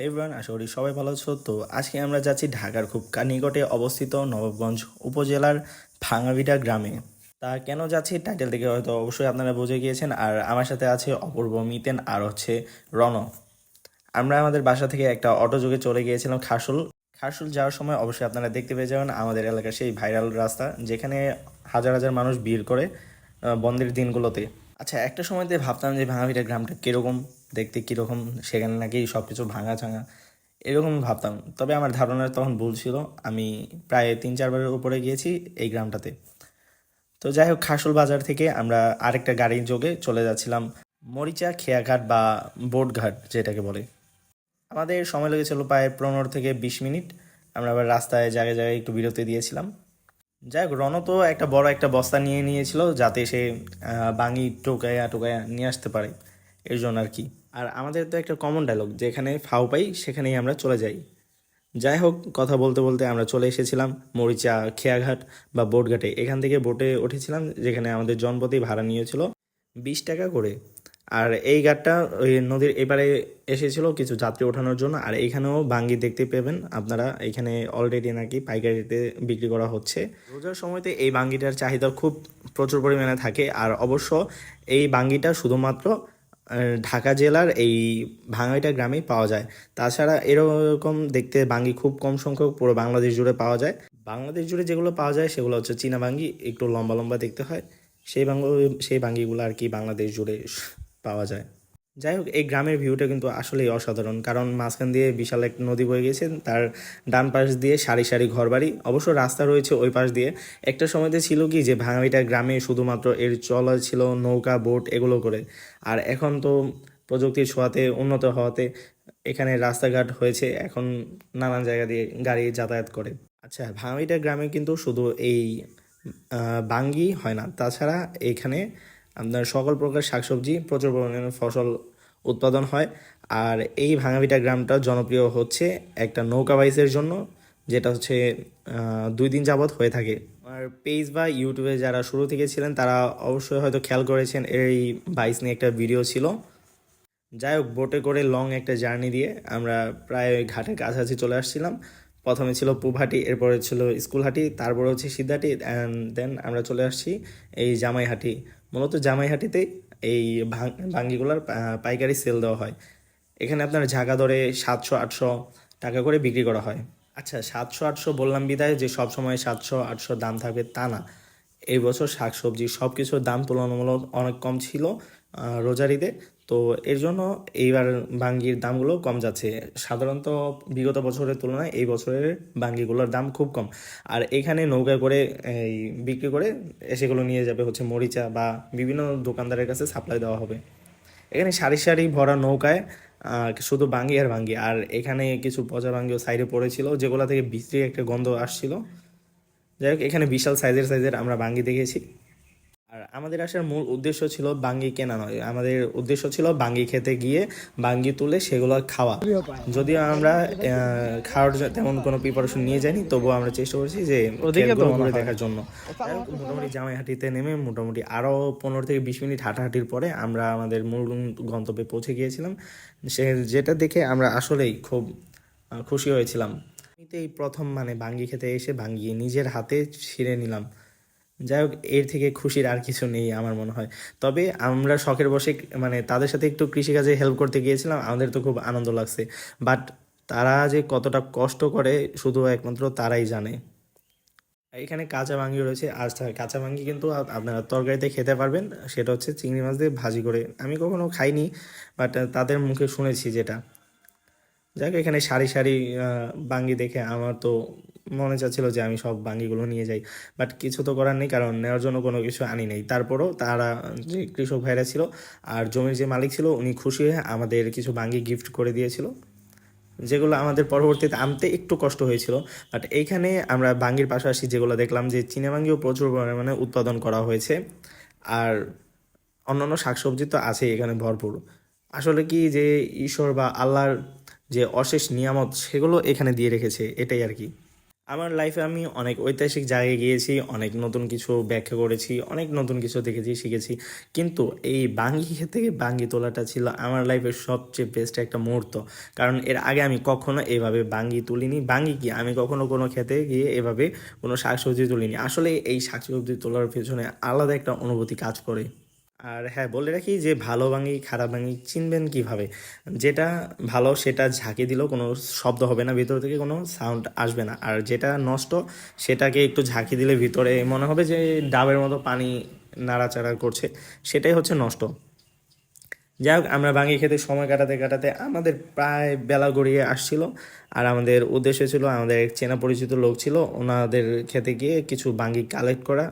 Everyone আশা করি সবাই ভালো আছো। তো আজকে আমরা যাচ্ছি ঢাকার খুব নিকটে অবস্থিত নবাবগঞ্জ উপজেলার ভাঙাবিটা গ্রামে। তা কেন যাচ্ছি? টাইটেল থেকে হয়তো অবশ্যই আপনারা বুঝে গিয়েছেন। আর আমার সাথে আছে অপূর্ব মিতেন আর হচ্ছে রণ আমরা আমাদের বাসা থেকে একটা অটো যোগে চলে গিয়েছিলাম খাসুল খাসুল যাওয়ার সময় অবশ্যই আপনারা দেখতে পেয়ে যাবেন আমাদের এলাকার সেই ভাইরাল রাস্তা, যেখানে হাজার হাজার মানুষ ভিড় করে বন্ধের দিনগুলোতে। আচ্ছা একটা সময়তে ভাবতাম যে ভাঙাভিটা গ্রামটা কীরকম? দেখতে কীরকম, সেখানে নাকি সব কিছু ভাঙা চাঙা এরকম ভাবতাম। তবে আমার ধারণা তখন ভুল ছিল। আমি প্রায় তিন চারবারের উপরে গিয়েছি এই গ্রামটাতে। তো যাই হোক, খাসুল বাজার থেকে আমরা আরেকটা গাড়ির যোগে চলে যাচ্ছিলাম মরিচা খেয়াঘাট বা বোটঘাট, যেটাকে বলে। আমাদের সময় লেগেছিল প্রায় পনেরো থেকে বিশ মিনিট। আমরা আবার রাস্তায় জায়গায় জায়গায় একটু বিরতি দিয়েছিলাম। যাই হোক রণ তো একটা বড় একটা বস্তা নিয়ে নিয়েছিল, যাতে সে বাঙি টোকায়া টোকায়া নিয়ে আসতে পারে। এর জন্য আর কি। আর আমাদের তো একটা কমন ডায়লগ যেখানে ফাও পাই, সেখানেই আমরা চলে যাই। যাই হোক, কথা বলতে বলতে আমরা চলে এসেছিলাম মরিচা খেয়াঘাট বা বোটঘাটে। এখান থেকে বোটে উঠেছিলাম, যেখানে আমাদের জনপতি ভাড়া নিয়েছিল বিশ টাকা করে। আর এই ঘাটটা ওই নদীর এবারে এসেছিল কিছু যাত্রী ওঠানোর জন্য। আর এখানেও বাঙ্গি দেখতে পাবেন আপনারা। এখানে অলরেডি নাকি পাইকারিতে বিক্রি করা হচ্ছে। রোজার সময়তে এই বাঙ্গিটার চাহিদা খুব প্রচুর পরিমাণে থাকে। আর অবশ্য এই বাঙ্গিটা শুধুমাত্র ঢাকা জেলার এই ভাঙাইটা গ্রামেই পাওয়া যায়। তাছাড়া এরকম দেখতে বাঙ্গি খুব কম সংখ্যক পুরো বাংলাদেশ জুড়ে পাওয়া যায়। বাংলাদেশ জুড়ে যেগুলো পাওয়া যায় সেগুলো হচ্ছে চীনা বাঙ্গি একটু লম্বা লম্বা দেখতে হয়। সেই বাঙ্গ সেই বাঙ্গিগুলো আর কি বাংলাদেশ জুড়ে পাওয়া যায়। যাই হোক এই গ্রামের ভিউটা কিন্তু আসলেই অসাধারণ। কারণ মাঝখান দিয়ে বিশাল এক নদী বয়ে গেছে, তার ডান পাশ দিয়ে সারি সারি ঘরবাড়ি। অবশ্য রাস্তা রয়েছে ওই পাশ দিয়ে। একটা সময়তে ছিল কি যে ভাঙাবিটা গ্রামে শুধুমাত্র এর চলা ছিল নৌকা, বোট এগুলো করে। আর এখন তো প্রযুক্তির ছোঁয়াতে, উন্নত হওয়াতে এখানে রাস্তাঘাট হয়েছে, এখন নানান জায়গা দিয়ে গাড়ি যাতায়াত করে। আচ্ছা ভাঙাবিটা গ্রামে কিন্তু শুধু এই বাঙ্গি হয় না, তাছাড়া এখানে আপনার সকল প্রকার শাকসবজি প্রচুর পরিমাণে ফসল উৎপাদন হয়। আর এই ভাঙাভিটা গ্রামটা জনপ্রিয় হচ্ছে একটা নৌকা বাইসের জন্য, যেটা হচ্ছে দুই দিন যাবৎ হয়ে থাকে। আর পেজ বা ইউটিউবে যারা শুরু থেকে ছিলেন, তারা অবশ্যই হয়তো খেয়াল করেছেন, এই বাইস নিয়ে একটা ভিডিও ছিল। যাই হোক, বোটে করে লং একটা জার্নি দিয়ে আমরা প্রায় ওই ঘাটের কাছাকাছি চলে আসছিলাম। প্রথমে ছিল পুবহাটি, এরপরে ছিল স্কুলহাটি, তারপরে হচ্ছে সিদ্ধাটি অ্যান্ড দেন আমরা চলে আসছি এই জামাইহাটি। মূলত জামাইহাটিতে এই ভাঙ্গিগুলার পাইকারি সেল দেওয়া হয়। এখানে আপনার ঝাঁকা দরে সাতশো, আটশো টাকা করে বিক্রি করা হয়। আচ্ছা সাতশো, আটশো বললাম বিদায়, যে সব সময় সাতশো, আটশো দাম থাকবে তা না। এই বছর শাকসবজি সব কিছুর দাম তুলনামূলক অনেক কম ছিল। আহ, রোজারিতে। তো এর জন্য এইবার বাঙ্গির দামগুলো কম যাচ্ছে। সাধারণত বিগত বছরের তুলনায় এই বছরের বাঙ্গিগুলোর দাম খুব কম। আর এখানে নৌকা করে এই বিক্রি করে সেগুলো নিয়ে যাবে হচ্ছে মরিচা বা বিভিন্ন দোকানদারের কাছে সাপ্লাই দেওয়া হবে। এখানে সারি সারি ভরা নৌকায় শুধু বাঙ্গি আর বাঙ্গি। আর এখানে কিছু পচা বাঙ্গিও সাইডে পড়েছিল যেগুলো থেকে বিশ্রী একটা গন্ধ আসছিল। যাই হোক এখানে বিশাল সাইজের সাইজের আমরা বাঙ্গি দেখেছি। আর আমাদের আসার মূল উদ্দেশ্য ছিল বাঙ্গি কেনা নয়। আমাদের উদ্দেশ্য ছিল বাঙ্গি খেতে গিয়ে বাঙ্গি তুলে সেগুলো খাওয়া। যদিও আমরা খাওয়ার তেমন কোনো প্রিপারেশন নিয়ে যাইনি তবুও আমরা চেষ্টা করছি যে দেখার জন্য। মোটামুটি জামাইহাটিতে নেমে মোটামুটি আরও পনেরো থেকে বিশ মিনিট হাঁটাহাঁটির পরে আমরা আমাদের মূল গন্তব্যে পৌঁছে গিয়েছিলাম। সে যেটা দেখে আমরা আসলেই খুব খুশি হয়েছিলাম। এই প্রথম মানে বাঙ্গি খেতে এসে বাঙ্গি নিজের হাতে ছিঁড়ে নিলাম। যাই হোক, এর থেকে খুশির আর কিছু নেই আমার মনে হয়। তবে আমরা শখের বসে মানে তাদের সাথে একটু কৃষিকাজে হেল্প করতে গিয়েছিলাম, আমাদের তো খুব আনন্দ লাগছে। বাট তারা যে কতটা কষ্ট করে, শুধু একমাত্র তারাই জানে। এখানে কাঁচা ভাঙ্গি রয়েছে, আর কাঁচা ভাঙ্গি কিন্তু আপ- আপনারা তরকারিতে খেতে পারবেন। সেটা হচ্ছে চিংড়ি মাছ দিয়ে ভাজি করে। আমি কখনো খাইনি বাট তাদের মুখে শুনেছি যেটা। যাক এখানে সারি সারি বাঙ্গি দেখে আমার তো মনে চাচ্ছিল যে আমি সব বাঙ্গিগুলো নিয়ে যাই বাট কিছু তো করার নেই, কারণ নেওয়ার জন্য কোনো কিছু আনি নেই। তারপরও তারা, যে কৃষক ভাইরা ছিল আর জমির যে মালিক ছিল, উনি খুশি হয়ে আমাদের কিছু বাঙ্গি গিফট করে দিয়েছিল, যেগুলো আমাদের পরবর্তীতে আনতে একটু কষ্ট হয়েছিল। বাট এইখানে আমরা বাঙ্গির পাশাপাশি যেগুলো দেখলাম যে চীনা বাঙ্গিও প্রচুর পরিমাণে উৎপাদন করা হয়েছে, আর অন্যান্য শাকসবজি তো আছেই এখানে ভরপুর। আসলে কি যে ঈশ্বর বা আল্লাহর যে অশেষ নিয়ামত, সেগুলো এখানে দিয়ে রেখেছে, এটাই আর কি। আমার লাইফে আমি অনেক ঐতিহাসিক জায়গায় গিয়েছি, অনেক নতুন কিছু ব্যাখ্যা করেছি, অনেক নতুন কিছু দেখেছি, শিখেছি। কিন্তু এই বাঙ্গি থেকে বাঙ্গি তোলাটা ছিল আমার লাইফের সবচেয়ে বেস্ট একটা মুহূর্ত। কারণ এর আগে আমি কখনো এভাবে বাঙ্গি তুলিনি। বাঙ্গি কি? আমি কখনো কোনো খেতে গিয়ে এভাবে কোনো শাকসবজি তুলিনি। আসলে এই শাকসবজি তোলার পেছনে আলাদা একটা অনুভূতি কাজ করে। আর হ্যাঁ বলে রাখি যে ভালো ভাঙি, খারাপ ভাঙি চিনবেন কীভাবে? যেটা ভালো সেটা ঝাঁকি দিলেও কোনো শব্দ হবে না, ভিতর থেকে কোনো সাউন্ড আসবে না। আর যেটা নষ্ট সেটাকে একটু ঝাঁকি দিলে ভিতরে মনে হবে যে ডাবের মতো পানি নাড়াচাড়া করছে, সেটাই হচ্ছে নষ্ট। যাই হোক, আমরা ভাঙি খেতে সময় কাটাতে কাটাতে আমাদের প্রায় বেলা গড়িয়ে আসছিল। আর আমাদের উদ্দেশ্য ছিল, আমাদের এক চেনা পরিচিত লোক ছিল, ওনাদের খেতে গিয়ে কিছু বাঙ্গি কালেক্ট করা।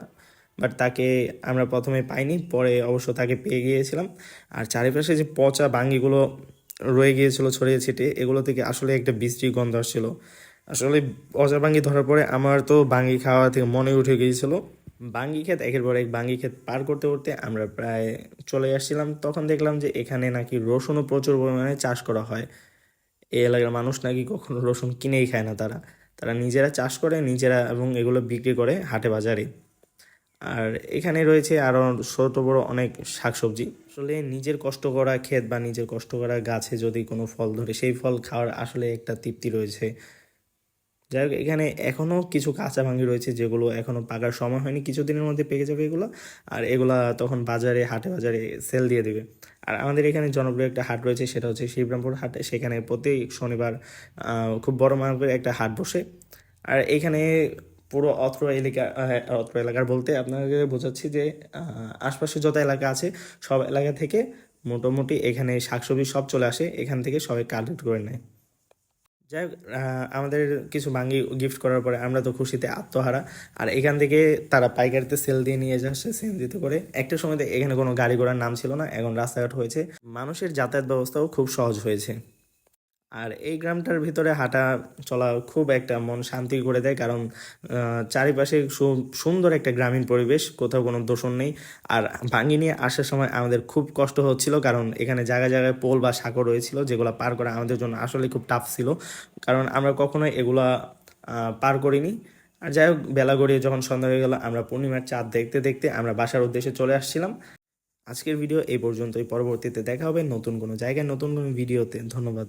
বাট তাকে আমরা প্রথমে পাইনি, পরে অবশ্য তাকে পেয়ে গিয়েছিলাম। আর চারিপাশে যে পচা বাঙ্গিগুলো রয়ে গিয়েছিল ছড়িয়ে ছিটে এগুলো থেকে আসলে একটা বিশ্রী গন্ধ আসছিল। আসলে পচা বাঙ্গি ধরার পরে আমার তো বাঙ্গি খাওয়া থেকে মনে উঠে গিয়েছিল। বাঙ্গি ক্ষেত, একের পর এক বাঙ্গি ক্ষেত পার করতে করতে আমরা প্রায় চলে আসছিলাম। তখন দেখলাম যে এখানে নাকি রসুনও প্রচুর পরিমাণে চাষ করা হয়। এই এলাকার মানুষ নাকি কখনো রসুন কিনেই খায় না তারা। তারা নিজেরা চাষ করে, নিজেরা এবং এগুলো বিক্রি করে হাটে বাজারে। আর এখানে রয়েছে আরও ছোট বড় অনেক শাকসবজি। আসলে নিজের কষ্ট করা ক্ষেত বা নিজের কষ্ট করা গাছে যদি কোনো ফল ধরে, সেই ফল খাওয়ার আসলে একটা তৃপ্তি রয়েছে। যাই হোক, এখানে এখনও কিছু কাঁচা ভাঙি রয়েছে যেগুলো এখনও পাকার সময় হয়নি, কিছুদিনের মধ্যে পেকে যাবে এগুলো। আর এগুলা তখন বাজারে, হাটে বাজারে সেল দিয়ে দেবে। আর আমাদের এখানে জনপ্রিয় একটা হাট রয়েছে, সেটা হচ্ছে শিবরামপুর হাট। সেখানে প্রতি শনিবার খুব বড় মাপের একটা হাট বসে। আর এখানে পুরো অত্র এলাকা অত্র এলাকার বলতে আপনাকে বোঝাচ্ছি যে আশপাশে যত এলাকা আছে, সব এলাকা থেকে মোটামুটি এখানে শাকসবজি সব চলে আসে, এখান থেকে সবাই কালেক্ট করে নেয়। যাই আমাদের কিছু বাঙ্গি গিফট করার পরে আমরা তো খুশিতে আত্মহারা। আর এখান থেকে তারা পাইকারিতে সেল দিয়ে নিয়ে যাচ্ছে সিএনজিতে করে। একটা সময় এখানে কোনো গাড়ি ঘোড়ার নাম ছিল না, এখন রাস্তাঘাট হয়েছে। মানুষের যাতায়াত ব্যবস্থাও খুব সহজ হয়েছে। আর এই গ্রামটার ভিতরে হাঁটা চলা খুব একটা মন শান্তি করে দেয়, কারণ চারিপাশে সুন্দর একটা গ্রামীণ পরিবেশ, কোথাও কোনো দূষণ নেই। আর ভাঙ্গি নিয়ে আসার সময় আমাদের খুব কষ্ট হচ্ছিল, কারণ এখানে জায়গায় জায়গায় পোল বা সাঁকো রয়েছিল, যেগুলো পার করা আমাদের জন্য আসলে খুব টাফ ছিল। কারণ আমরা কখনোই এগুলা পার করিনি। আর যাই হোক, বেলা গড়িয়ে যখন সন্ধ্যা হয়ে গেল, আমরা পূর্ণিমার চাঁদ দেখতে দেখতে আমরা বাসার উদ্দেশ্যে চলে আসছিলাম। আজকের ভিডিও এই পর্যন্তই, পরবর্তীতে দেখা হবে নতুন কোনো জায়গায়, নতুন কোনো ভিডিওতে। ধন্যবাদ।